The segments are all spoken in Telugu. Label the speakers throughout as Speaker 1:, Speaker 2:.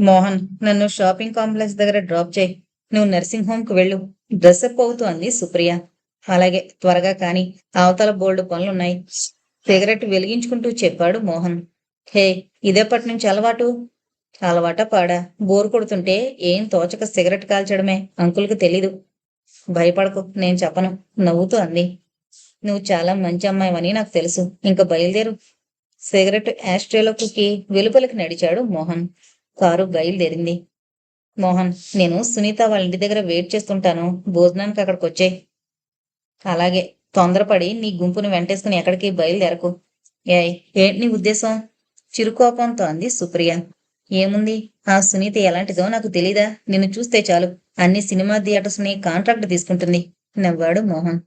Speaker 1: మోహన్ నన్ను షాపింగ్ కాంప్లెక్స్ దగ్గర డ్రాప్ చేయి. నువ్వు నర్సింగ్ హోమ్కి వెళ్ళు. డ్రెస్అప్ అవుతూ అంది సుప్రియ. అలాగే త్వరగా కాని. అవతల బోల్డ్ పనులున్నాయి. సిగరెట్ వెలిగించుకుంటూ చెప్పాడు మోహన్. హే ఇదేపటి నుంచి అలవాటు? అలవాట పాడా? బోరు కొడుతుంటే ఏం తోచక సిగరెట్ కాల్చడమే? అంకుల్కి తెలీదు. భయపడకు నేను చెప్పను. నవ్వుతూ అంది. నువ్వు చాలా మంచి అమ్మాయివని నాకు తెలుసు. ఇంకా బయలుదేరు. సిగరెట్ యాస్ట్రేలో కుక్కి వెలుపలికి నడిచాడు మోహన్. కారు బయలుదేరింది. మోహన్ నేను సునీత వాళ్ళ ఇంటి దగ్గర వెయిట్ చేస్తుంటాను. భోజనానికి అక్కడికి వచ్చే. అలాగే తొందరపడి నీ గుంపును వెంటేసుకుని ఎక్కడికి బయలుదేరకు. ఏయ్ ఏంటి నీ ఉద్దేశం? చిరుకోపంతో అంది సుప్రియ. ఏముంది? ఆ సునీత ఎలాంటిదో నాకు తెలీదా? నిన్ను చూస్తే చాలు. అన్ని సినిమా థియేటర్స్ని కాంట్రాక్ట్ తీసుకుంటుంది నవ్వాడు మోహన్.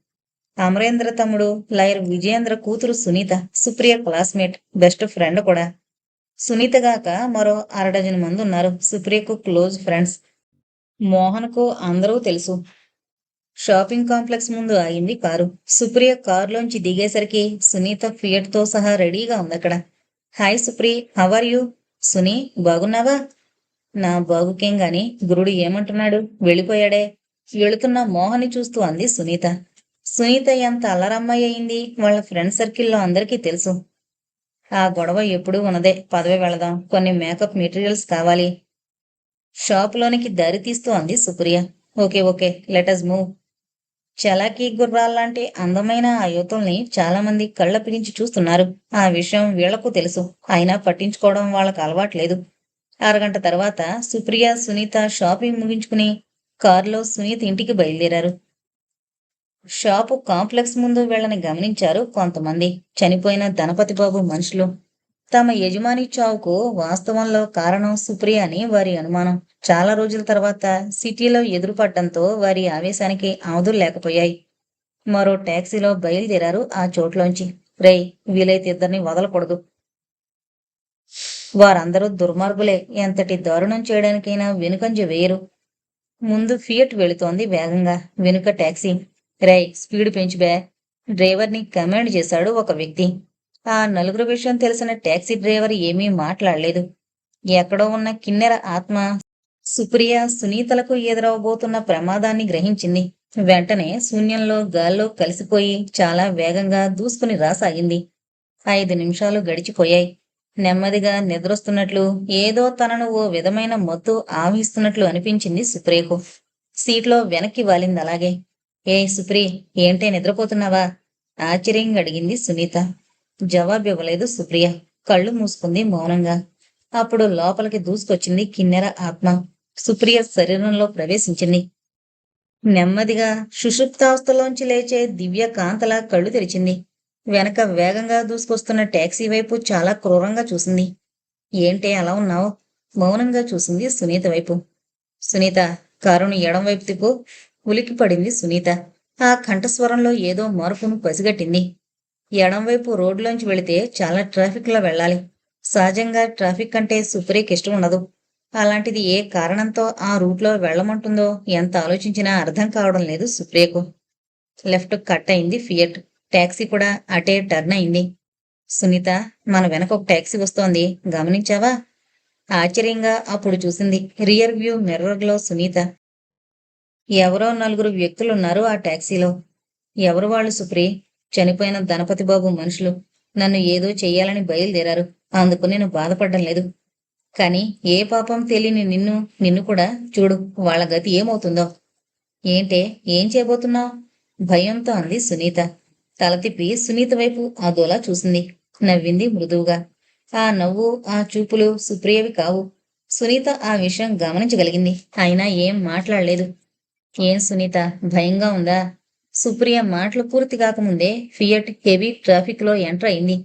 Speaker 1: అమరేంద్ర తమ్ముడు లాయర్ విజయేంద్ర కూతురు Sunitha Supriya classmate best friend కూడా. సునీత గాక మరో అరడజన్ మంది ఉన్నారు. సుప్రియకు క్లోజ్ ఫ్రెండ్స్. మోహన్కు అందరూ తెలుసు. షాపింగ్ కాంప్లెక్స్ ముందు ఆగింది కారు. సుప్రియ కారులోంచి దిగేసరికి సునీత ఫియట్తో సహా రెడీగా ఉంది అక్కడ. Hi Supri how are you? Suni బాగున్నావా? నా బాగుకేం గాని గురుడు ఏమంటున్నాడు? వెళ్ళిపోయాడే. వెళుతున్న మోహని చూస్తూ అంది సునీత. సునీత ఎంత అల్లరమ్మాయి అయింది? వాళ్ళ ఫ్రెండ్ సర్కిల్లో అందరికీ తెలుసు. ఆ గొడవ ఎప్పుడూ ఉన్నదే. పదవి వెళదాం. కొన్ని మేకప్ మెటీరియల్స్ కావాలి. షాపులోనికి దారి తీస్తూ అంది Supriya. Okay okay. Let us move. చలాకీ గుర్రాల్లాంటి అందమైన ఆ యువతుల్ని చాలామంది కళ్ళ పిలించి చూస్తున్నారు. ఆ విషయం వీళ్ళకు తెలుసు. అయినా పట్టించుకోవడం వాళ్ళకు అలవాట్లేదు అరగంట తర్వాత సుప్రియ సునీత షాపింగ్ ముగించుకుని కారులో సునీత ఇంటికి బయలుదేరారు. షాపు కాంప్లెక్స్ ముందు వీళ్ళని గమనించారు కొంతమంది. చనిపోయిన ధనపతి బాబు మనుషులు. తమ యజమాని చావుకు వాస్తవంలో కారణం సుప్రియ అని వారి అనుమానం. చాలా రోజుల తర్వాత సిటీలో ఎదురుపడ్డంతో వారి ఆవేశానికి ఆవుదులు లేకపోయాయి. మరో టాక్సీలో బయలుదేరారు ఆ చోట్లోంచి. రేయ్ వీలైతే ఇద్దరిని వదలకూడదు. వారందరూ దుర్మార్గులే. ఎంతటి దారుణం చేయడానికైనా వెనుకంజ వేయరు. ముందు ఫియట్ వెళుతోంది వేగంగా. వెనుక టాక్సీ. రేయ్ స్పీడ్ పెంచు బే. డ్రైవర్ని కమాండ్ చేశాడు ఒక వ్యక్తి. ఆ నలుగురు విషయం తెలిసిన టాక్సీ డ్రైవర్ ఏమీ మాట్లాడలేదు. ఎక్కడో ఉన్న కిన్నెర ఆత్మ సుప్రియ సునీతలకు ఎదురవబోతున్న ప్రమాదాన్ని గ్రహించింది. వెంటనే శూన్యంలో గాల్లో కలిసిపోయి చాలా వేగంగా దూసుకుని రాసాగింది. ఐదు నిమిషాలు గడిచిపోయాయి. నెమ్మదిగా నిద్రొస్తున్నట్లు ఏదో తనను ఓ విధమైన మత్తు ఆవిస్తున్నట్లు అనిపించింది సుప్రియకు. సీట్లో వెనక్కి వాలింది అలాగే. ఏ సుప్రి ఏంటే నిద్రపోతున్నావా? ఆశ్చర్యంగా అడిగింది సునీత. జవాబు ఇవ్వలేదు సుప్రియ. కళ్ళు మూసుకుంది మౌనంగా. అప్పుడు లోపలికి దూసుకొచ్చింది కిన్నెర ఆత్మ. సుప్రియ శరీరంలో ప్రవేశించింది. నెమ్మదిగా సుషుప్తావస్థలోంచి లేచే దివ్య కాంతలా కళ్ళు తెరిచింది. వెనక వేగంగా దూసుకొస్తున్న టాక్సీ వైపు చాలా క్రూరంగా చూసింది. ఏంటే అలా ఉన్నావు? మౌనంగా చూసింది సునీత వైపు. సునీత కారుని ఎడం వైపు తిప్పు. ఉలికి పడింది సునీత. ఆ కంఠస్వరంలో ఏదో మార్పును పసిగట్టింది. ఎడం వైపు రోడ్లోంచి వెళితే చాలా ట్రాఫిక్లో వెళ్ళాలి. సహజంగా ట్రాఫిక్ అంటే సుప్రీకి ఇష్టం ఉండదు. అలాంటిది ఏ కారణంతో ఆ రూట్లో వెళ్ళమంటుందో ఎంత ఆలోచించినా అర్థం కావడం లేదు సుప్రియకు. లెఫ్ట్ కట్ అయింది ఫియట్. ట్యాక్సీ కూడా అటే టర్న్ అయింది. సునీత మన వెనక ఒక ట్యాక్సీ వస్తోంది. గమనించావా? ఆశ్చర్యంగా అప్పుడు చూసింది. రియర్ వ్యూ మిర్రర్లో సునీత. ఎవరో నలుగురు వ్యక్తులున్నారు ఆ టాక్సీలో. ఎవరు వాళ్ళు సుప్రి? చనిపోయిన ధనపతి బాబు మనుషులు. నన్ను ఏదో చెయ్యాలని బయలుదేరారు. అందుకు నేను బాధపడడం లేదు. కానీ ఏ పాపం తెలియని నిన్ను నిన్ను కూడా చూడు వాళ్ళ గతి ఏమవుతుందో. ఏంటే ఏం చేయబోతున్నావు? భయంతో అంది సునీత. తల తిప్పి సునీత వైపు ఆ దోలా చూసింది. నవ్వింది మృదువుగా. ఆ నవ్వు ఆ చూపులు సుప్రియవి కావు. సునీత ఆ విషయం గమనించగలిగింది. అయినా ఏం మాట్లాడలేదు. ఏం సునీత భయంగా ఉందా? సుప్రియ మాటలు పూర్తి కాకముందే ఫియట్ హెవీ ట్రాఫిక్లో ఎంటర్ అయింది.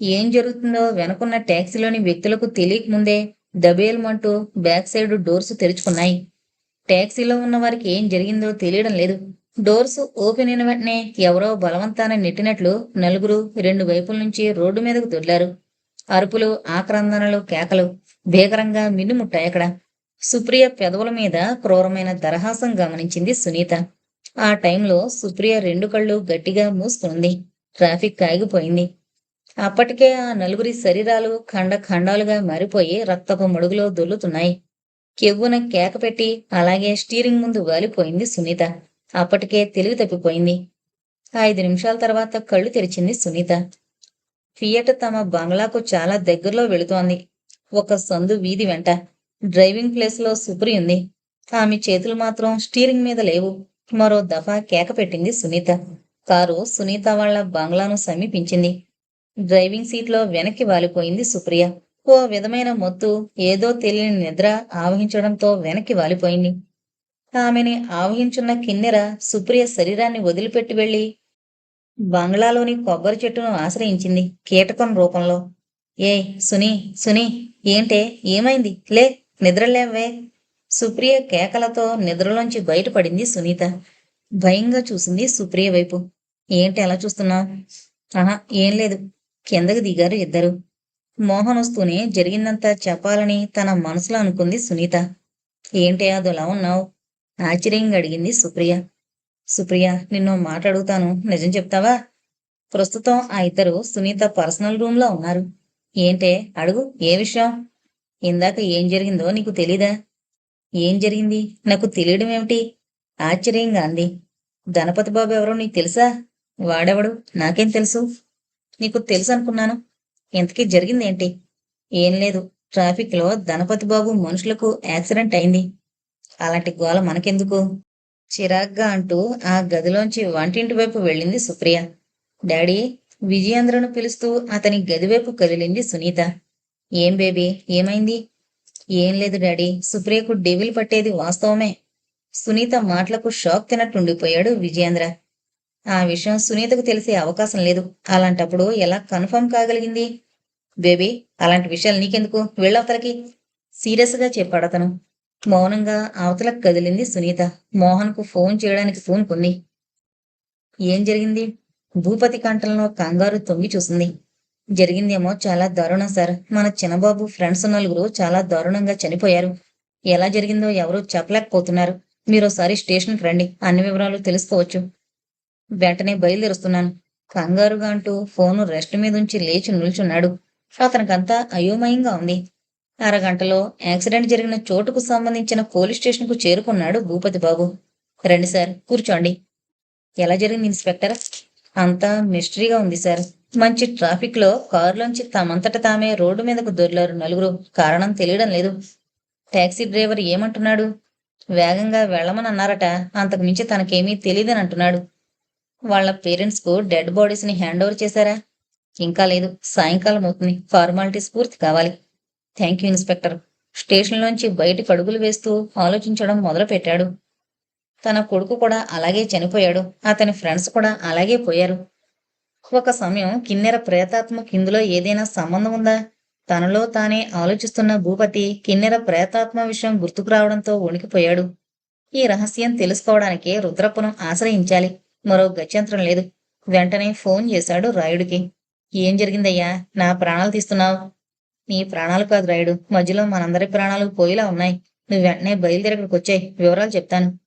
Speaker 1: ఏం జరుగుతుందో వెనుకున్న ట్యాక్సీలోని వ్యక్తులకు తెలియకముందే దబేల్మంటూ బ్యాక్ సైడ్ డోర్స్ తెరుచుకున్నాయి. ట్యాక్సీలో ఉన్న వారికి ఏం జరిగిందో తెలియడం లేదు. డోర్స్ ఓపెన్ అయిన వెంటనే ఎవరో బలవంతాన నెట్టినట్లు నలుగురు రెండు వైపుల నుంచి రోడ్డు మీదకు దొర్లారు అరుపులు ఆక్రందనలు కేకలు భీకరంగా మిన్నుముట్టాయి అక్కడ. సుప్రియ పెదవుల మీద క్రూరమైన దరహాసం గమనించింది సునీత. ఆ టైంలో సుప్రియ రెండు కళ్ళు గట్టిగా మూసుకుంది ట్రాఫిక్ ఆగిపోయింది అప్పటికే ఆ నలుగురి శరీరాలు ఖండ ఖండాలుగా మారిపోయి రక్తపు మడుగులో దొల్లుతున్నాయి. కెవ్వున కేక పెట్టి అలాగే స్టీరింగ్ ముందు వాలిపోయింది సునీత. అప్పటికే తెలివి తప్పిపోయింది. ఐదు నిమిషాల తర్వాత కళ్ళు తెరిచింది సునీత. ఫియట్ తమ బంగ్లాకు చాలా దగ్గరలో వెళుతోంది. ఒక సందు వీధి వెంట. డ్రైవింగ్ ప్లేస్లో సుప్రి ఉంది. ఆమె చేతులు మాత్రం స్టీరింగ్ మీద లేవు. మరో దఫా కేక పెట్టింది సునీత. కారు సునీత వాళ్ళ బంగ్లాను సమీపించింది. డ్రైవింగ్ సీట్లో వెనక్కి వాలిపోయింది సుప్రియ. ఓ విధమైన మొత్తు ఏదో తెలియని నిద్ర ఆవహించడంతో వెనక్కి వాలిపోయింది. ఆమెని ఆవహించున్న కిన్నెర సుప్రియ శరీరాన్ని వదిలిపెట్టి వెళ్ళి బంగ్లాలోని కొబ్బరి చెట్టును ఆశ్రయించింది కీటకం రూపంలో. ఏ సునీ సునీ ఏంటే? ఏమైంది? లే! నిద్రలేవే? సుప్రియ కేకలతో నిద్రలోంచి బయటపడింది సునీత. భయంగా చూసింది సుప్రియ వైపు. ఏంటి ఎలా చూస్తున్నావు ఆహా ఏం లేదు. కిందకి దిగారు ఇద్దరు. మోహన్ వస్తూనే జరిగిందంతా చెప్పాలని తన మనసులో అనుకుంది సునీత. ఏంటి అదోలా ఉన్నావు? ఆశ్చర్యంగా అడిగింది సుప్రియ. సుప్రియ నిన్ను మాట అడుగుతాను నిజం చెప్తావా? ప్రస్తుతం ఆ ఇద్దరు సునీత పర్సనల్ రూమ్లో ఉన్నారు. ఏంటే? అడుగు. ఏ విషయం? ఇందాక ఏం జరిగిందో నీకు తెలీదా? ఏం జరిగింది? నాకు తెలియడం ఏమిటి? ఆశ్చర్యంగా అంది. ధనపతి బాబు ఎవరో నీకు తెలుసా? వాడెవడు? నాకేం తెలుసు? నీకు తెలుసు అనుకున్నాను. ఇంతకీ జరిగిందేంటి ఏం లేదు. ట్రాఫిక్లో ధనపతి బాబు మనుషులకు యాక్సిడెంట్ అయింది. అలాంటి గోల మనకెందుకు? చిరాగ్గా అంటూ ఆ గదిలోంచి వంటింటి వైపు వెళ్ళింది సుప్రియ. డాడీ విజయేంద్రను పిలుస్తూ అతని గదివైపు కదిలింది సునీత. ఏం బేబీ? ఏమైంది? ఏం లేదు డాడీ. సుప్రియకు డెవిల్ పట్టేది వాస్తవమే. సునీత మాటలకు షాక్ తినట్టుండిపోయాడు విజయేంద్ర. ఆ విషయం సునీతకు తెలిసే అవకాశం లేదు. అలాంటప్పుడు ఎలా కన్ఫర్మ్ కాగలిగింది? బేబీ అలాంటి విషయాలు నీకెందుకు? వెళ్ళవతలకి సీరియస్గా చెప్పాడు అతను. మౌనంగా అవతలకు కదిలింది సునీత. మోహన్కు ఫోన్ చేయడానికి ఫోన్ కొంది ఏం జరిగింది? భూపతి కంఠంలో కంగారు తొంగి చూసింది. జరిగిందేమో చాలా దారుణం సార్. మన చిన్నబాబు ఫ్రెండ్స్ నలుగురు చాలా దారుణంగా చనిపోయారు. ఎలా జరిగిందో ఎవరూ చెప్పలేకపోతున్నారు. మీరోసారి స్టేషన్కి రండి. అన్ని వివరాలు తెలుసుకోవచ్చు. వెంటనే బయలుదేరుస్తున్నాను. కంగారుగా అంటూ ఫోను రెస్ట్ మీద ఉంచి లేచి నిల్చున్నాడు. అతనికంతా అయోమయంగా ఉంది. అరగంటలో యాక్సిడెంట్ జరిగిన చోటుకు సంబంధించిన పోలీస్ స్టేషన్కు చేరుకున్నాడు భూపతి బాబు రండి సార్ కూర్చోండి. ఎలా జరిగింది ఇన్స్పెక్టర్? అంతా మిస్టరీగా ఉంది సార్. మంచి ట్రాఫిక్లో కారులోంచి తమంతట తామే రోడ్డు మీదకు దొర్లారు నలుగురు. కారణం తెలియడం లేదు. టాక్సీ డ్రైవర్ ఏమంటున్నాడు? వేగంగా వెళ్ళమని అన్నారట. అంతకు మించి తనకేమీ తెలియదని అంటున్నాడు. వాళ్ళ పేరెంట్స్కు డెడ్ బాడీస్ని హ్యాండ్ ఓవర్ చేశారా? ఇంకా లేదు. సాయంకాలం అవుతుంది. ఫార్మాలిటీస్ పూర్తి కావాలి. Thank you inspector. స్టేషన్లోంచి బయటకు అడుగులు వేస్తూ ఆలోచించడం మొదలుపెట్టాడు. తన కొడుకు కూడా అలాగే చనిపోయాడు. అతని ఫ్రెండ్స్ కూడా అలాగే పోయారు. ఒక సమయం కిన్నెర ప్రేతాత్మ కిందులో ఏదైనా సంబంధం ఉందా? తనలో తానే ఆలోచిస్తున్న భూపతి కిన్నెర ప్రేతాత్మ విషయం గుర్తుకు రావడంతో వణికిపోయాడు. ఈ రహస్యం తెలుసుకోవడానికే రుద్రప్పను ఆశ్రయించాలి. మరో గత్యంతరం లేదు. వెంటనే ఫోన్ చేశాడు రాయుడికి. ఏం జరిగిందయ్యా? నా ప్రాణాలు తీస్తున్నావు. నీ ప్రాణాలు కాదు రాయుడు. మధ్యలో మనందరి ప్రాణాలు పోయేలా ఉన్నాయి. నువ్వు వెంటనే బయలుదేరక్కడికి వచ్చాయి. వివరాలు చెప్తాను.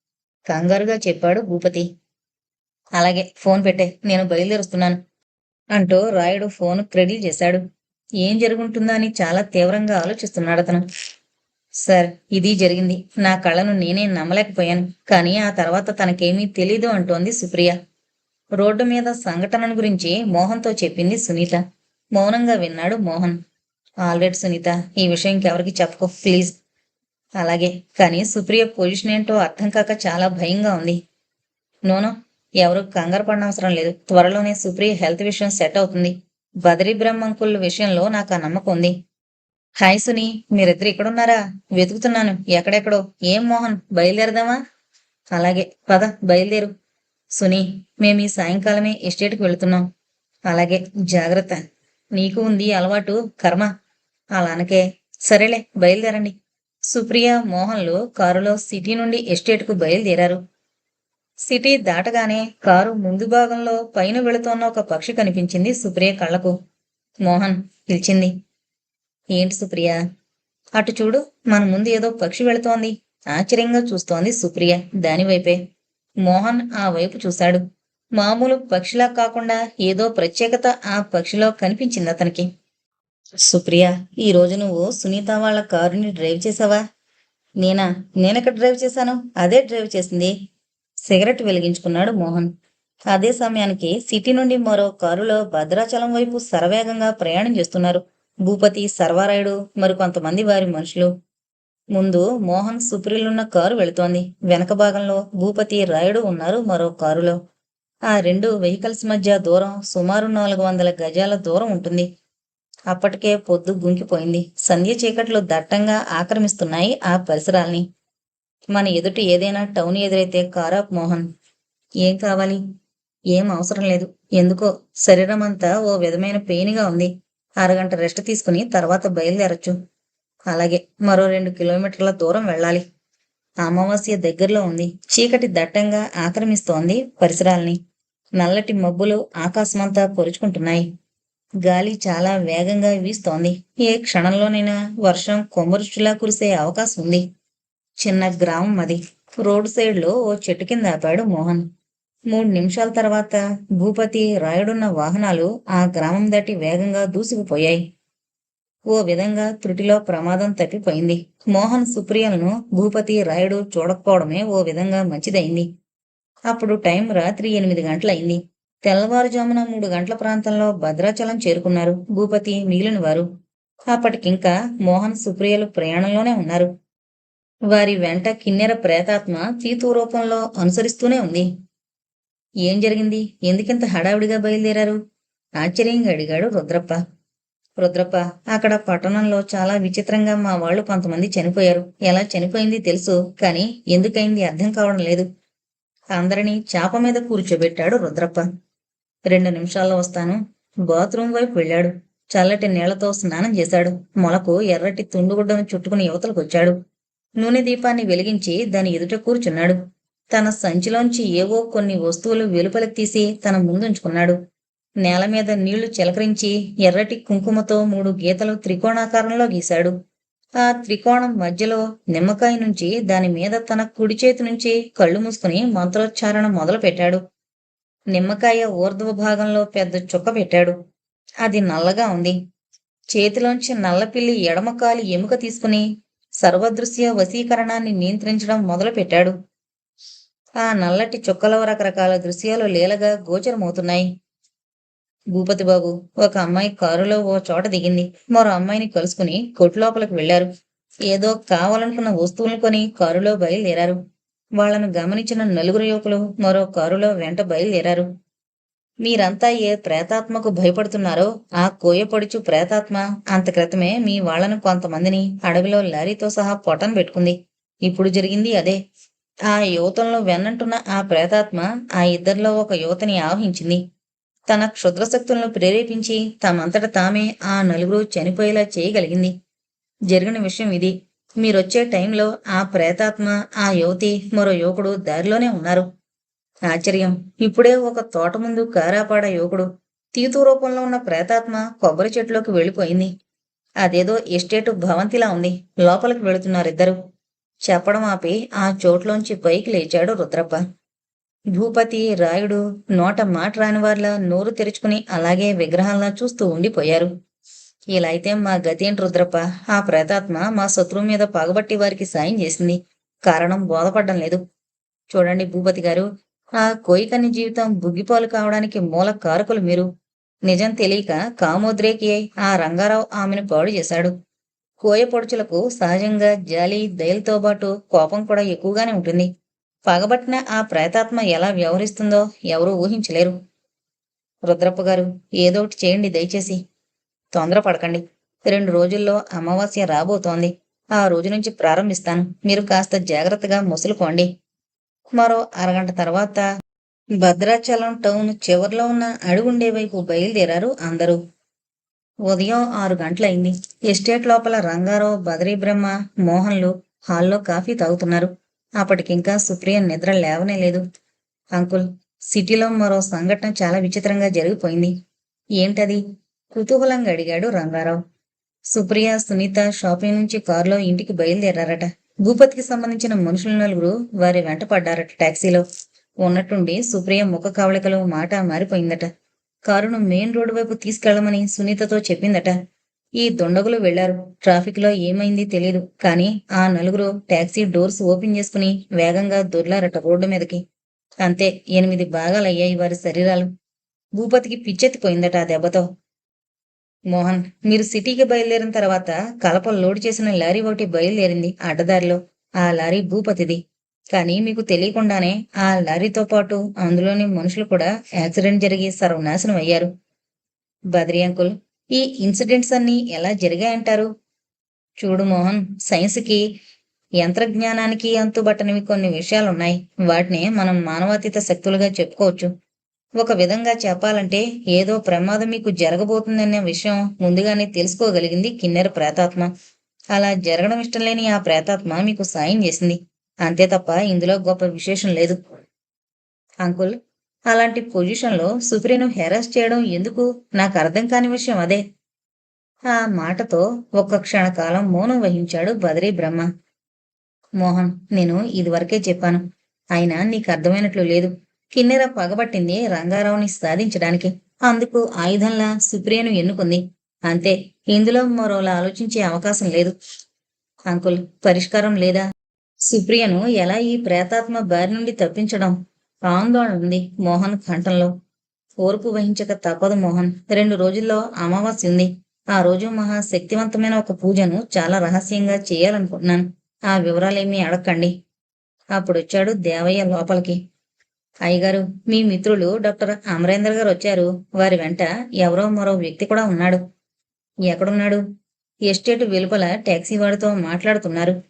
Speaker 1: కంగారుగా చెప్పాడు భూపతి. అలాగే ఫోన్ పెట్టే నేను బయలుదేరుస్తున్నాను అంటూ రాయుడు ఫోన్ క్రెడిల్ చేశాడు. ఏం జరుగుంటుందా అని చాలా తీవ్రంగా ఆలోచిస్తున్నాడు అతను. సార్ ఇది జరిగింది. నా కళ్ళను నేనే నమ్మలేకపోయాను. కానీ ఆ తర్వాత తనకేమీ తెలీదు అంటోంది సుప్రియ. రోడ్డు మీద సంఘటనను గురించి మోహన్తో చెప్పింది సునీత. మౌనంగా విన్నాడు మోహన్. ఆల్రెడీ సునీత ఈ విషయం ఇంకెవరికి చెప్పుకో. ప్లీజ్. అలాగే. కానీ సుప్రియ పొజిషన్ ఏంటో అర్థం కాక చాలా భయంగా ఉంది. నోనో ఎవరు కంగారు పడనవసరం లేదు. త్వరలోనే సుప్రియ హెల్త్ విషయం సెట్ అవుతుంది. బదరీ బ్రహ్మంకుల్ విషయంలో నాకు ఆ నమ్మకం ఉంది. హాయ్ సునీ మీరిద్దరు ఇక్కడున్నారా? వెతుకుతున్నాను. ఎక్కడెక్కడో? ఏం మోహన్ బయలుదేరదామా? అలాగే పద బయలుదేరు. సునీ మేము ఈ సాయంకాలమే ఎస్టేట్కి వెళుతున్నాం. అలాగే జాగ్రత్త. నీకు ఉంది అలవాటు కర్మ. అలానకే సరేలే బయలుదేరండి. సుప్రియ మోహన్లు కారులో సిటీ నుండి ఎస్టేట్కు బయలుదేరారు. సిటీ దాటగానే కారు ముందు భాగంలో పైన వెళుతోన్న ఒక పక్షి కనిపించింది సుప్రియ కళ్ళకు. మోహన్ పిలిచింది. ఏంటి సుప్రియ? అటు చూడు మన ముందు ఏదో పక్షి వెళుతోంది. ఆశ్చర్యంగా చూస్తోంది సుప్రియ దానివైపే. మోహన్ ఆ వైపు చూశాడు. మామూలు పక్షిలా కాకుండా ఏదో ప్రత్యేకత ఆ పక్షిలో కనిపించింది అతనికి. సుప్రియ ఈ రోజు నువ్వు సునీత వాళ్ళ కారుని డ్రైవ్ చేసావా? నేనా? నేనెక్కడ డ్రైవ్ చేశాను? అదే డ్రైవ్ చేసింది. సిగరెట్ వెలిగించుకున్నాడు మోహన్. అదే సమయానికి సిటీ నుండి మరో కారులో భద్రాచలం వైపు శరవేగంగా ప్రయాణం చేస్తున్నారు భూపతి సర్వారాయుడు మరికొంతమంది వారి మనుషులు. ముందు మోహన్ సుప్రియలున్న కారు వెళుతోంది. వెనక భాగంలో భూపతి రాయుడు ఉన్నారు మరో కారులో. ఆ రెండు వెహికల్స్ మధ్య దూరం సుమారు నాలుగు వందల గజాల దూరం ఉంటుంది. అప్పటికే పొద్దు గుంకిపోయింది. సంధ్య చీకట్లు దట్టంగా ఆక్రమిస్తున్నాయి ఆ పరిసరాల్ని. మన ఎదుటి ఏదైనా టౌన్ ఎదురైతే కారాప్ మోహన్. ఏం కావాలి? ఏం అవసరం లేదు. ఎందుకో? శరీరం అంతా ఓ విధమైన పెయిన్గా ఉంది. అరగంట రెస్ట్ తీసుకుని తర్వాత బయలుదేరచ్చు. అలాగే మరో రెండు కిలోమీటర్ల దూరం వెళ్ళాలి. అమావాస్య దగ్గరలో ఉంది. చీకటి దట్టంగా ఆక్రమిస్తోంది పరిసరాల్ని. నల్లటి మబ్బులు ఆకాశమంతా పొరుచుకుంటున్నాయి. గాలి చాలా వేగంగా వీస్తోంది. ఏ క్షణంలోనైనా వర్షం కొమ్మరుచులా కురిసే అవకాశం ఉంది. చిన్న గ్రామం అది. రోడ్ సైడ్లో ఓ చెట్టు కింద ఆపాడు మోహన్. మూడు నిమిషాల తర్వాత భూపతి రాయుడున్న వాహనాలు ఆ గ్రామం దాటి వేగంగా దూసుకుపోయాయి. ఓ విధంగా త్రుటిలో ప్రమాదం తప్పిపోయింది. మోహన్ సుప్రియలను భూపతి రాయుడు చూడకపోవడమే ఓ విధంగా మంచిదైంది. అప్పుడు టైం రాత్రి ఎనిమిది గంటలైంది. తెల్లవారుజామున మూడు గంటల ప్రాంతంలో భద్రాచలం చేరుకున్నారు భూపతి మిగిలిన వారు అప్పటికింకా మోహన్ సుప్రియలు ప్రయాణంలోనే ఉన్నారు. వారి వెంట కిన్నెర ప్రేతాత్మ తీతు రూపంలో అనుసరిస్తూనే ఉంది. ఏం జరిగింది? ఎందుకింత హడావిడిగా బయలుదేరారు? ఆశ్చర్యంగా అడిగాడు రుద్రప్ప. రుద్రప్ప అక్కడ పట్టణంలో చాలా విచిత్రంగా మా వాళ్ళు కొంతమంది చనిపోయారు. ఎలా చనిపోయింది తెలుసు కానీ ఎందుకైంది అర్థం కావడం లేదు. అందరినీ చాప మీద కూర్చోబెట్టాడు రుద్రప్ప. రెండు నిమిషాల్లో వస్తాను. బాత్రూమ్ వైపు వెళ్ళాడు. చల్లటి నీళ్ళతో స్నానం చేశాడు. మొలకు ఎర్రటి తుండుగుడ్డను చుట్టుకుని యువతలకొచ్చాడు. నూనె దీపాన్ని వెలిగించి దాని ఎదుట కూర్చున్నాడు. తన సంచిలోంచి ఏవో కొన్ని వస్తువులు వెలుపలకు తీసి తన ముందుంచుకున్నాడు. నేల మీద నీళ్ళు చిలకరించి ఎర్రటి కుంకుమతో మూడు గీతలు త్రికోణాకారంలో గీశాడు. ఆ త్రికోణం మధ్యలో నిమ్మకాయ నుంచి దాని మీద తన కుడి చేతి నుంచి కళ్ళు మూసుకుని మంత్రోచ్చారణ మొదలు పెట్టాడు నిమ్మకాయ ఊర్ధ్వ భాగంలో పెద్ద చుక్క పెట్టాడు. అది నల్లగా ఉంది. చేతిలోంచి నల్లపిల్లి ఎడమకాలి ఎముక తీసుకుని సర్వదృశ్య వశీకరణాన్ని నియంత్రించడం మొదలుపెట్టాడు. ఆ నల్లటి చుక్కలో రకరకాల దృశ్యాలు లీలగా గోచరమవుతున్నాయి. భూపతి బాబు ఒక అమ్మాయి కారులో ఓ చోట దిగింది. మరో అమ్మాయిని కలుసుకుని కొట్లోపలికి వెళ్ళారు ఏదో కావాలనుకున్న వస్తువులను కొని కారులో బయలుదేరారు. వాళ్ళను గమనించిన నలుగురు యువకులు మరో కారులో వెంట బయలుదేరారు. మీరంతా ఏ ప్రేతాత్మకు భయపడుతున్నారో ఆ కోయపడుచు ప్రేతాత్మ అంత క్రితమే మీ వాళ్ళను కొంతమందిని అడవిలో లారీతో సహా పొటన్ పెట్టుకుంది. ఇప్పుడు జరిగింది అదే. ఆ యువతంలో వెన్నంటున్న ఆ ప్రేతాత్మ ఆ ఇద్దరిలో ఒక యువతని ఆవహించింది. తన క్షుద్రశక్తులను ప్రేరేపించి తమంతట తామే ఆ నలుగురు చనిపోయేలా చేయగలిగింది. జరిగిన విషయం ఇది. మీరొచ్చే టైంలో ఆ ప్రేతాత్మ ఆ యువతి మరో యువకుడు దారిలోనే ఉన్నారు. ఆశ్చర్యం. ఇప్పుడే ఒక తోట ముందు కారాపాడ యువకుడు తీతు రూపంలో ఉన్న ప్రేతాత్మ కొబ్బరి చెట్టులోకి వెళ్ళిపోయింది. అదేదో ఎస్టేటు భవంతిలా ఉంది. లోపలికి వెళుతున్నారిద్దరు. చెప్పడం ఆపి ఆ చోట్లోంచి పైకి లేచాడు రుద్రప్ప. భూపతి రాయుడు నోట మాట రాని వారిలా నోరు తెరుచుకుని అలాగే విగ్రహాల్లా చూస్తూ ఉండిపోయారు. ఇలా అయితే మా గతేంటి రుద్రప్ప? ఆ ప్రేతాత్మ మా శత్రువు మీద పగబట్టి వారికి సాయం చేసింది. కారణం బోధపడ్డం లేదు. చూడండి భూపతి గారు ఆ కోయికన్ని జీవితం బుగ్గిపాలు కావడానికి మూల కారకులు మీరు. నిజం తెలియక కామోద్రేకి అయి ఆ రంగారావు ఆమెను పాడు చేశాడు. కోయ పొడుచులకు సహజంగా జాలి దయలతో పాటు కోపం కూడా ఎక్కువగానే ఉంటుంది. పగబట్టిన ఆ ప్రేతాత్మ ఎలా వ్యవహరిస్తుందో ఎవరూ ఊహించలేరు. రుద్రప్ప గారు ఏదో ఒకటి చేయండి దయచేసి. తొందరపడకండి రెండు రోజుల్లో అమావాస్య రాబోతోంది. ఆ రోజు నుంచి ప్రారంభిస్తాను. మీరు కాస్త జాగ్రత్తగా ముసులుకోండి. మరో అరగంట తర్వాత భద్రాచలం టౌన్ చివర్లో ఉన్న అడుగుండే వైపు బయలుదేరారు అందరూ. ఉదయం ఆరు గంటలైంది. ఎస్టేట్ లోపల రంగారావు బదరీ బ్రహ్మ మోహన్లు హాల్లో కాఫీ తాగుతున్నారు. అప్పటికింకా సుప్రియ నిద్ర లేవనే లేదు. అంకుల్ సిటీలో మరో సంఘటన చాలా విచిత్రంగా జరిగిపోయింది. ఏంటది? కుతూహలంగా అడిగాడు రంగారావు. సుప్రియ సునీత షాపింగ్ నుంచి కారులో ఇంటికి బయలుదేరారట. భూపతికి సంబంధించిన మనుషులు నలుగురు వారి వెంట పడ్డారట టాక్సీలో. ఉన్నట్టుండి సుప్రియ ముఖ కవళికలో మాట మారిపోయిందట. కారును మెయిన్ రోడ్డు వైపు తీసుకెళ్ళమని సునీతతో చెప్పిందట. ఈ దొండగులు వెళ్ళారు ట్రాఫిక్లో ఏమైంది తెలియదు కానీ ఆ నలుగురు టాక్సీ డోర్స్ ఓపెన్ చేసుకుని వేగంగా దొర్లారట రోడ్డు మీదకి. అంతే ఎనిమిది భాగాలయ్యాయి వారి శరీరాలు. భూపతికి పిచ్చెత్తిపోయిందట ఆ దెబ్బతో. మోహన్ మీరు సిటీకి బయలుదేరిన తర్వాత కలప లోడ్ చేసిన లారీ ఒకటి బయలుదేరింది అడ్డదారిలో. ఆ లారీ భూపతిది. కానీ మీకు తెలియకుండానే ఆ లారీతో పాటు అందులోని మనుషులు కూడా యాక్సిడెంట్ జరిగి సర్వనాశనం అయ్యారు. బద్రి అంకుల్ ఈ ఇన్సిడెంట్స్ అన్నీ ఎలా జరిగాయంటారు? చూడు మోహన్ సైన్స్కి యంత్రజ్ఞానానికి అంతుబట్టనివి కొన్ని విషయాలున్నాయి. వాటిని మనం మానవాతీత శక్తులుగా చెప్పుకోవచ్చు. ఒక విధంగా చెప్పాలంటే ఏదో ప్రమాదం మీకు జరగబోతుందనే విషయం ముందుగానే తెలుసుకోగలిగింది కిన్నెర ప్రేతాత్మ. అలా జరగడం ఇష్టం లేని ఆ ప్రేతాత్మ మీకు సాయం చేసింది. అంతే తప్ప ఇందులో గొప్ప విశేషం లేదు. అంకుల్ అలాంటి పొజిషన్లో సుప్రియను హెరాస్ చేయడం ఎందుకు? నాకు అర్థం కాని విషయం అదే. ఆ మాటతో ఒక్క క్షణకాలం మౌనం వహించాడు బదరీ బ్రహ్మ. మోహన్ నేను ఇదివరకే చెప్పాను. అయినా నీకు అర్థమైనట్లు లేదు. కిన్నెర పగబట్టింది రంగారావుని సాధించడానికి. అందుకు ఆయుధంలా సుప్రియను ఎన్నుకుంది. అంతే ఇందులో మరోలా ఆలోచించే అవకాశం లేదు. అంకుల్ పరిష్కారం లేదా? సుప్రియను ఎలా ఈ ప్రేతాత్మ బారి నుండి తప్పించడం? ఆందోళన ఉంది మోహన్ కంఠంలో. ఓర్పు వహించక తప్పదు మోహన్. రెండు రోజుల్లో అమావాస్య ఉంది. ఆ రోజు మహా శక్తివంతమైన ఒక పూజను చాలా రహస్యంగా చేయాలనుకుంటున్నాను. ఆ వివరాలేమీ అడగండి అప్పుడొచ్చాడు దేవయ్య లోపలికి. అయ్యగారు మీ మిత్రులు డాక్టర్ అమరేంద్ర గారు వచ్చారు. వారి వెంట ఎవరో మరో వ్యక్తి కూడా ఉన్నాడు. ఎక్కడున్నాడు? ఎస్టేట్ వెలుపల టాక్సీ వాడితో మాట్లాడుతున్నారు.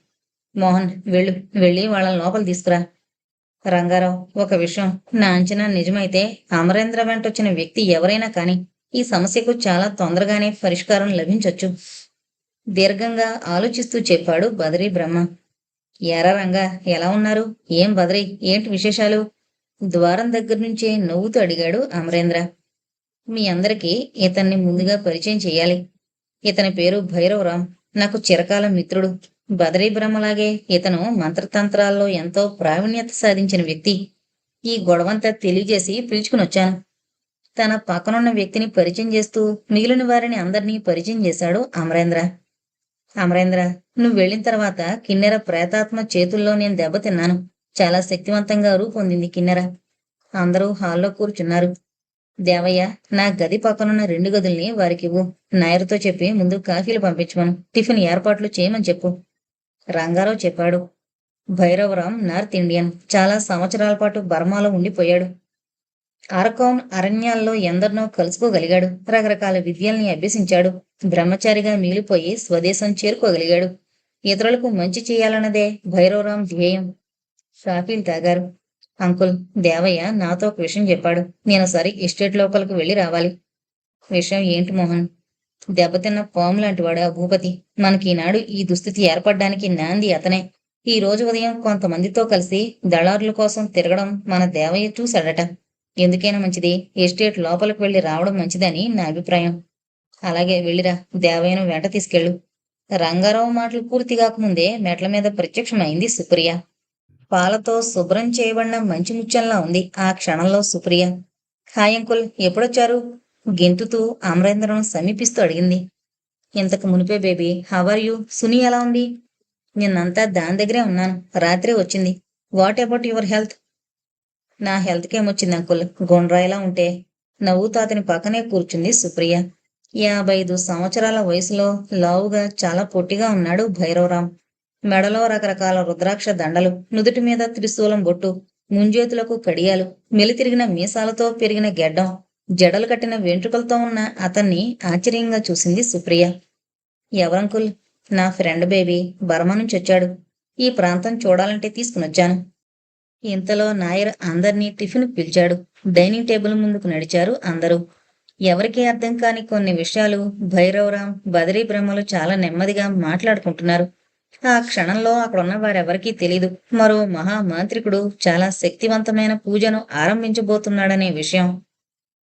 Speaker 1: మోహన్ వెళ్ళు వెళ్ళి వాళ్ళ లోపల తీసుకురా. రంగారావు ఒక విషయం. నా అంచనా నిజమైతే అమరేంద్ర వెంట వచ్చిన వ్యక్తి ఎవరైనా కానీ ఈ సమస్యకు చాలా తొందరగానే పరిష్కారం లభించొచ్చు. దీర్ఘంగా ఆలోచిస్తూ చెప్పాడు బదరి బ్రహ్మ. ఎరా రంగా ఎలా ఉన్నారు? ఏం బదరి? ఏంటి విశేషాలు? ద్వారం దగ్గర నుంచే నవ్వుతూ అడిగాడు అమరేంద్ర. మీ అందరికీ ఇతన్ని ముందుగా పరిచయం చేయాలి. ఇతని పేరు భైరవరాం. నాకు చిరకాల మిత్రుడు. బదరీ బ్రహ్మలాగే ఇతను మంత్రతంత్రాల్లో ఎంతో ప్రావీణ్యత సాధించిన వ్యక్తి. ఈ గొడవంతా తెలియజేసి పిలుచుకుని వచ్చాను తన పక్కనున్న వ్యక్తిని పరిచయం చేస్తూ మిగిలిన వారిని అందరినీ పరిచయం చేశాడు అమరేంద్ర. అమరేంద్ర నువ్వు వెళ్ళిన తర్వాత కిన్నెర ప్రేతాత్మ చేతుల్లో నేను దెబ్బతిన్నాను చాలా శక్తివంతంగా రూపొందింది కిన్నెర. అందరూ హాల్లో కూర్చున్నారు. దేవయ్య నా గది పక్కనున్న రెండు గదుల్ని వారికివ్వు. నాయర్తో చెప్పి ముందు కాఫీలు పంపించమను టిఫిన్ ఏర్పాట్లు చేయమని చెప్పు. రంగారావు చెప్పాడు. Bhairavram north Indian. చాలా సంవత్సరాల పాటు బర్మాలో ఉండిపోయాడు. అరకౌన్ అరణ్యాల్లో ఎందరినో కలుసుకోగలిగాడు. రకరకాల విద్యల్ని అభ్యసించాడు. బ్రహ్మచారిగా మిగిలిపోయి స్వదేశం చేరుకోగలిగాడు. ఇతరులకు మంచి చేయాలన్నదే భైరవరాం ధ్యేయం. కాఫీలు తాగారు అంకుల్ దేవయ్య నాతో ఒక విషయం చెప్పాడు. నేను సరి ఎస్టేట్ లోపలికి వెళ్ళి రావాలి. విషయం ఏంటి మోహన్? దెబ్బతిన్న పాము లాంటివాడు ఆ భూపతి? మనకి ఈనాడు ఈ దుస్థితి ఏర్పడడానికి నాంది అతనే. ఈ రోజు ఉదయం కొంతమందితో కలిసి దళారుల కోసం తిరగడం మన దేవయ్య చూశాడట. ఎందుకైనా మంచిది ఎస్టేట్ లోపలికి వెళ్ళి రావడం మంచిదని నా అభిప్రాయం. అలాగే వెళ్ళిరా దేవయ్యను వెంట తీసుకెళ్ళు. రంగారావు మాటలు పూర్తి కాకముందే మెట్ల మీద ప్రత్యక్షమైంది సుప్రియ. పాలతో శుభ్రం చేయబడిన మంచి ముత్యంలా ఉంది. ఆ క్షణంలో సుప్రియ హాయంకుల్ ఎప్పుడొచ్చారు? గెంతుతూ అమరేంద్రం సమీపిస్తూ అడిగింది. ఇంతకు మునిపే బేబీ హవర్ యూ? సుని ఎలా ఉంది? నిన్నంతా దాని దగ్గరే ఉన్నాను. రాత్రి వచ్చింది. What about your health? నా హెల్త్కి ఏమొచ్చింది అంకుల్? గుండ్రాయిలా ఉంటే? నవ్వుతూ అతని పక్కనే కూర్చుంది సుప్రియ. యాభై ఐదు సంవత్సరాల వయసులో లావుగా చాలా పొట్టిగా ఉన్నాడు భైరవరామ్ మెడలో రకరకాల రుద్రాక్ష దండలు నుదుటి మీద త్రిశూలం బొట్టు ముంజేతులకు కడియాలు మెలితిరిగిన మీసాలతో పెరిగిన గెడ్డం జడలు కట్టిన వెంట్రుకలతో ఉన్న అతన్ని ఆశ్చర్యంగా చూసింది సుప్రియ. ఎవరంకుల్? నా ఫ్రెండ్ బేబీ బర్మా నుంచి వచ్చాడు. ఈ ప్రాంతం చూడాలంటే తీసుకునొచ్చాను ఇంతలో నాయర్ అందర్నీ టిఫిన్ పిలిచాడు. డైనింగ్ టేబుల్ ముందుకు నడిచారు అందరూ. ఎవరికీ అర్థం కాని కొన్ని విషయాలు భైరవరాం బదరీ బ్రహ్మలు చాలా నెమ్మదిగా మాట్లాడుకుంటున్నారు. ఆ క్షణంలో అక్కడున్న వారెవరికీ తెలీదు. మరో మహామాంత్రికుడు చాలా శక్తివంతమైన పూజను ఆరంభించబోతున్నాడనే విషయం